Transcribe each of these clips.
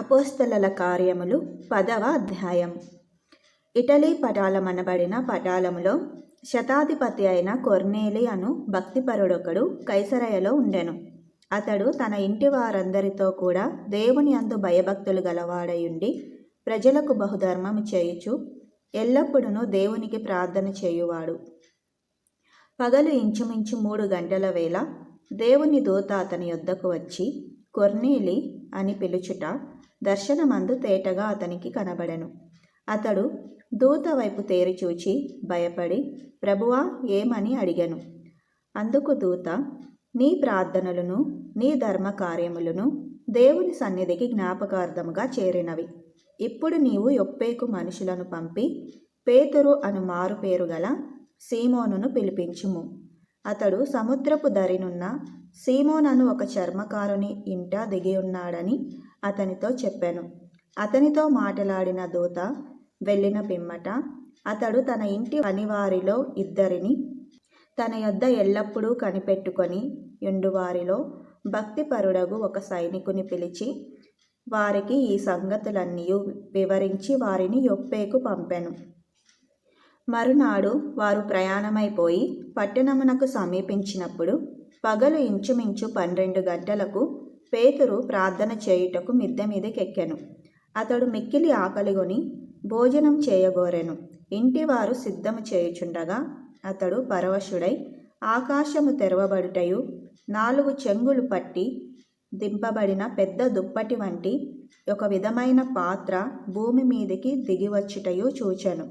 అపోస్తలల కార్యములు పదవ అధ్యాయం. ఇటలీ పటాలమనబడిన పటాలములో శతాధిపతి అయిన కొర్నేలి అను భక్తిపరుడొకడు కైసరయలో ఉండెను. అతడు తన ఇంటి వారందరితో కూడా దేవుని అందు భయభక్తులు గలవాడయుండి ప్రజలకు బహుధర్మము చేయుచు ఎల్లప్పుడూ దేవునికి ప్రార్థన చేయువాడు. పగలు ఇంచుమించు మూడు గంటల వేళ దేవుని దూత అతని యొద్దకు వచ్చి కొర్నేలి అని పిలుచుట దర్శనమందు తేటగా అతనికి కనబడెను. అతడు దూత వైపు తేరిచూచి భయపడి ప్రభువా ఏమని అడిగాను? అందుకు దూత నీ ప్రార్థనలను నీ ధర్మ కార్యములను దేవుని సన్నిధికి జ్ఞాపకార్థముగా చేరినవి. ఇప్పుడు నీవు యొప్పేకు మనుషులను పంపి పేతురు అను మారు పేరు గల సీమోనును పిలిపించుము. అతడు సముద్రపు దరినున్న సీమోనను ఒక చర్మకారుని ఇంట దిగి ఉన్నాడని అతనితో చెప్పాను. అతనితో మాటలాడిన దూత వెళ్ళిన పిమ్మట అతడు తన ఇంటి పనివారిలో ఇద్దరిని తన యొద్ద ఎల్లప్పుడూ కనిపెట్టుకొని ఎండువారిలో భక్తిపరుడగు ఒక సైనికుని పిలిచి వారికి ఈ సంగతులన్నీ వివరించి వారిని యొప్పేకు పంపాను. మరునాడు వారు ప్రయాణమైపోయి పట్టణమునకు సమీపించినప్పుడు పగలు ఇంచుమించు పన్నెండు గంటలకు పేతురు ప్రార్థన చేయుటకు మిద్దె మీదకెక్కెను. అతడు మిక్కిలి ఆకలిగొని భోజనం చేయగోరెను. ఇంటివారు సిద్ధము చేయుచుండగా అతడు పరవశుడై ఆకాశము తెరవబడుటయు నాలుగు చెంగులు పట్టి దింపబడిన పెద్ద దుప్పటి వంటి ఒక విధమైన పాత్ర భూమి మీదికి దిగివచ్చుటయు చూచెను.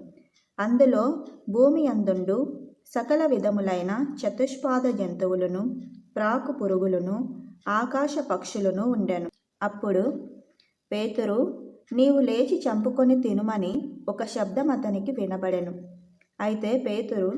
అందులో భూమి అందుండు సకల విధములైన చతుష్పాద జంతువులను ప్రాకు పురుగులను ఆకాశ పక్షులను ఉండెను. అప్పుడు పేతురు నీవు లేచి చంపుకొని తినుమని ఒక శబ్దం అతనికి వినబడెను. అయితే పేతురు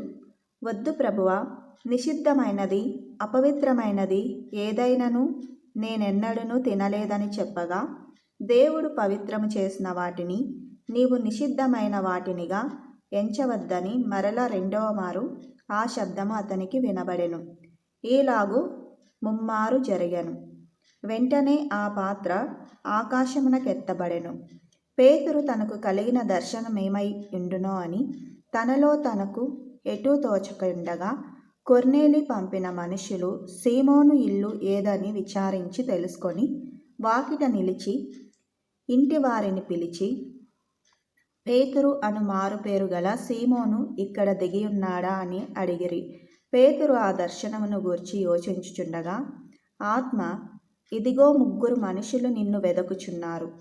వద్దు ప్రభువ నిషిద్ధమైనది అపవిత్రమైనది ఏదైనను నేనెన్నడూ తినలేదని చెప్పగా దేవుడు పవిత్రము చేసిన వాటిని నీవు నిషిద్ధమైన వాటినిగా ఎంచవద్దని మరల రెండవ మారు ఆ శబ్దము అతనికి వినబడెను. ఈలాగు ముమ్మారు జరిగెను. వెంటనే ఆ పాత్ర ఆకాశమునకెత్తబడెను. పేతురు తనకు కలిగిన దర్శనమేమై ఉండునో అని తనలో తనకు ఎటూ తోచకుండగా కొర్నేలి పంపిన మనుషులు సీమోను ఇల్లు ఏదని విచారించి తెలుసుకొని వాకిట నిలిచి ఇంటి వారిని పిలిచి పేతురు అను మారుపేరు గల సీమోను ఇక్కడ దిగి ఉన్నాడా అని అడిగిరి. పేతురు ఆ దర్శనమును గూర్చి యోచించుచుండగా ఆత్మ ఇదిగో ముగ్గురు మనుషులు నిన్ను వెదకుచున్నారు.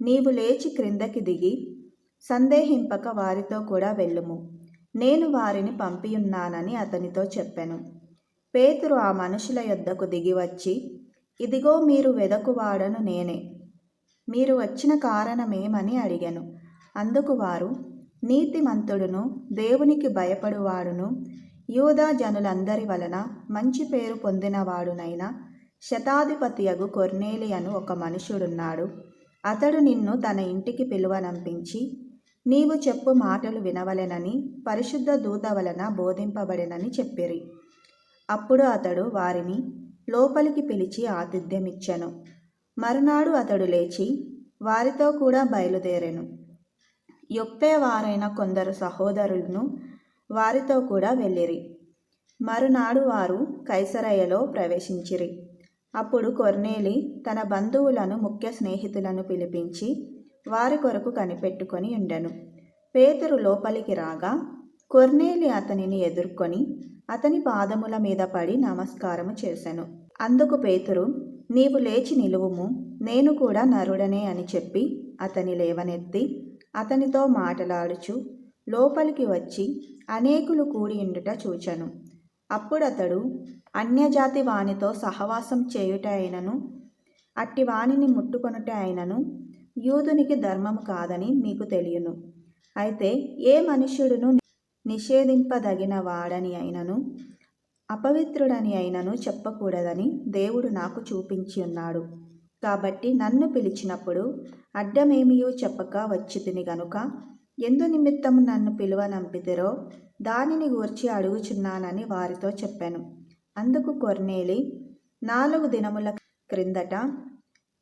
నీవు లేచి క్రిందకి దిగి సందేహింపక వారితో కూడా వెళ్ళుము. నేను వారిని పంపియున్నానని అతనితో చెప్పాను. పేతురు ఆ మనుషుల యొద్దకు దిగి వచ్చి ఇదిగో మీరు వెదకువాడను నేనే. మీరు వచ్చిన కారణమేమని అడిగాను. అందుకు వారు నీతిమంతుడును దేవునికి భయపడువాడును యూదా జనులందరి వలన మంచి పేరు పొందినవాడునైన శతాధిపతియగు కొర్నేలియను ఒక మనుషుడున్నాడు అతడు నిన్ను తన ఇంటికి పిలువనంపించి నీవు చెప్పు మాటలు వినవలెనని పరిశుద్ధ దూత వలన బోధింపబడినని చెప్పిరి. అప్పుడు అతడు వారిని లోపలికి పిలిచి ఆతిథ్యమిచ్చెను. మరునాడు అతడు లేచి వారితో కూడా బయలుదేరెను. యొప్పేవారైన కొందరు సహోదరులను వారితో కూడా వెళ్ళిరి. మరునాడు వారు కైసరయ్యలో ప్రవేశించిరి. అప్పుడు కొర్నేలి తన బంధువులను ముఖ్య స్నేహితులను పిలిపించి వారి కొరకు కనిపెట్టుకొని ఉండెను. పేతురు లోపలికి రాగా కొర్నేలి అతనిని ఎదుర్కొని అతని పాదముల మీద పడి నమస్కారము చేశాను అందుకు పేతురు నీవు లేచి నిలువుము. నేను కూడా నరుడనే అని చెప్పి అతని లేవనెత్తి అతనితో మాటలాడుచు లోపలికి వచ్చి అనేకులు కూడి ఉండుట చూచెను. అప్పుడతడు అన్యజాతి వానితో సహవాసం చేయుట అయినను అట్టి వానిని ముట్టుకొనుట అయినను యూదునికి ధర్మము కాదని మీకు తెలియను. అయితే ఏ మనుష్యుడును నిషేధింపదగిన వాడని అయినను అపవిత్రుడని అయినను చెప్పకూడదని దేవుడు నాకు చూపించి ఉన్నాడు. కాబట్టి నన్ను పిలిచినప్పుడు అడ్డమేమియో చెప్పక వచ్చి తిని గనుక ఎందు నిమిత్తము నన్ను పిలువనంపితిరో దానిని గూర్చి అడుగుచున్నానని వారితో చెప్పాను. అందుకు కొర్నేలి నాలుగు దినముల క్రిందట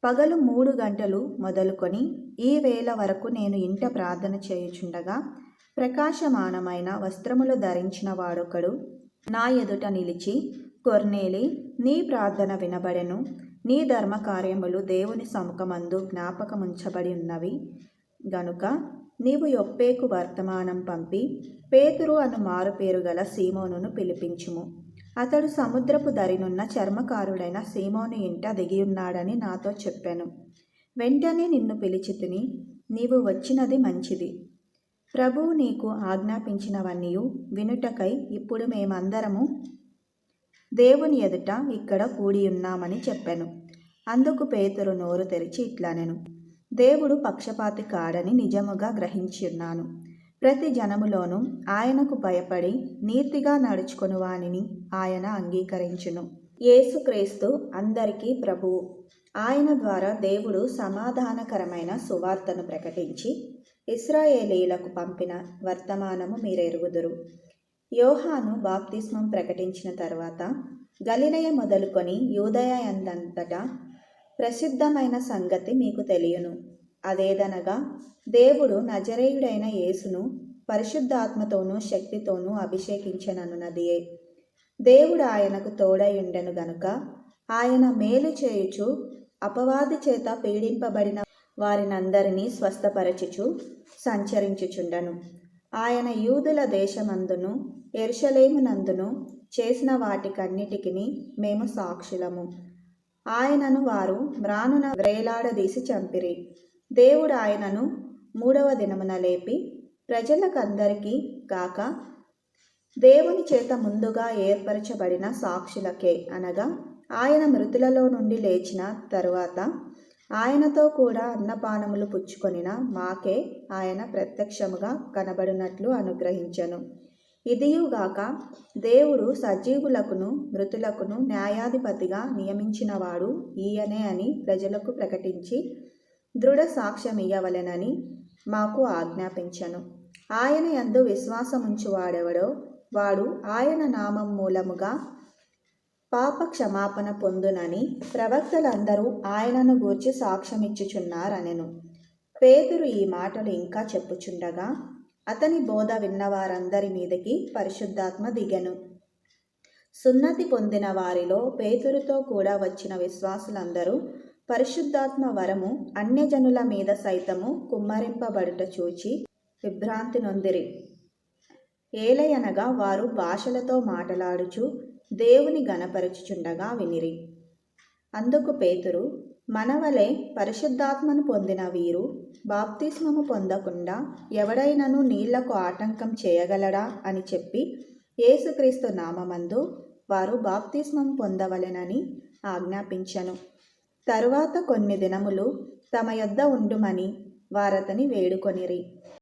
పగలు మూడు గంటలు మొదలుకొని ఈ వేళ వరకు నేను ఇంట ప్రార్థన చేయుచుండగా ప్రకాశమానమైన వస్త్రములు ధరించిన వాడొకడు నా ఎదుట నిలిచి కొర్నేలి నీ ప్రార్థన వినబడెను. నీ ధర్మకార్యములు దేవుని సముఖమందు జ్ఞాపకముంచబడి ఉన్నవి. గనుక నీవు యొప్పేకు వర్తమానం పంపి పేతురు అను మారుపేరు గల సీమోనును పిలిపించుము. అతడు సముద్రపు దరినున్న చర్మకారుడైన సీమోను ఇంట దిగియున్నాడని నాతో చెప్పాను. వెంటనే నిన్ను పిలిచితిని నీవు వచ్చినది మంచిది. ప్రభువు నీకు ఆజ్ఞాపించినవన్నీ వినుటకై ఇప్పుడు మేమందరము దేవుని ఎదుట ఇక్కడ కూడి ఉన్నామని చెప్పాను. అందుకు పేతురు నోరు తెరిచి ఇట్లానెను. దేవుడు పక్షపాతి కాడని నిజముగా గ్రహించున్నాను. ప్రతి జనములోనూ ఆయనకు భయపడి నీతిగా నడుచుకుని వానిని ఆయన అంగీకరించును. యేసుక్రీస్తు అందరికీ ప్రభువు. ఆయన ద్వారా దేవుడు సమాధానకరమైన సువార్తను ప్రకటించి ఇస్రాయేలీలకు పంపిన వర్తమానము మీరెరుగుదురు. యోహాను బాప్తిస్మం ప్రకటించిన తర్వాత గలిలయ మొదలుకొని యూదయ ప్రసిద్ధమైన సంగతి మీకు తెలియను. అదేదనగా దేవుడు నజరేయుడైన యేసును పరిశుద్ధాత్మతోనూ శక్తితోనూ అభిషేకించననున్నదియే. దేవుడు ఆయనకు తోడయుండెను గనుక ఆయన మేలు చేయుచు అపవాది చేత పీడింపబడిన వారినందరినీ స్వస్థపరచుచు సంచరించుచుండను. ఆయన యూదుల దేశమందును ఎరుషలేమునందును చేసిన వాటికన్నిటికీ మేము సాక్షులము. ఆయనను వారు మ్రానున వ్రేలాడదీసి చంపిరి. దేవుడు ఆయనను మూడవ దినమున లేపి ప్రజలకందరికీ కాక దేవుని చేత ముందుగా ఏర్పరచబడిన సాక్షులకే అనగా ఆయన మృతులలో నుండి లేచిన తరువాత ఆయనతో కూడా అన్నపానములు పుచ్చుకొనిన మాకే ఆయన ప్రత్యక్షముగా కనబడినట్లు అనుగ్రహించను. ఇదియుగాక దేవుడు సజీవులకును మృతులకును న్యాయాధిపతిగా నియమించినవాడు ఈయనే అని ప్రజలకు ప్రకటించి దృఢ సాక్ష్యమియ్యవలెనని మాకు ఆజ్ఞాపించను. ఆయన యందు విశ్వాసముంచువాడెవడో వాడు ఆయన నామం మూలముగా పాప క్షమాపణ పొందునని ప్రవక్తలందరూ ఆయనను గూర్చి సాక్ష్యమిచ్చుచున్నారనెను. పేతురు ఈ మాటలు ఇంకా చెప్పుచుండగా అతని బోధ విన్నవారందరి మీదకి పరిశుద్ధాత్మ దిగను. సున్నతి పొందిన వారిలో పేతురుతో కూడా వచ్చిన విశ్వాసులందరూ పరిశుద్ధాత్మ వరము అన్యజనుల మీద సైతము కుమ్మరింపబడుట చూచి విభ్రాంతి నొందిరి. ఏలయనగా వారు భాషలతో మాటలాడుచు దేవుని గణపరచుచుండగా వినిరి. అందుకు పేతురు మనవలే పరిశుద్ధాత్మను పొందిన వీరు బాప్తిస్మము పొందకుండా ఎవడైనను నీళ్ళకు ఆటంకం చేయగలడా అని చెప్పి యేసుక్రీస్తు నామమందు వారు బాప్తిస్మం పొందవలెనని ఆజ్ఞాపించను. తరువాత కొన్ని దినములు తమ యొద్ద ఉండుమని వారతని వేడుకొనిరి.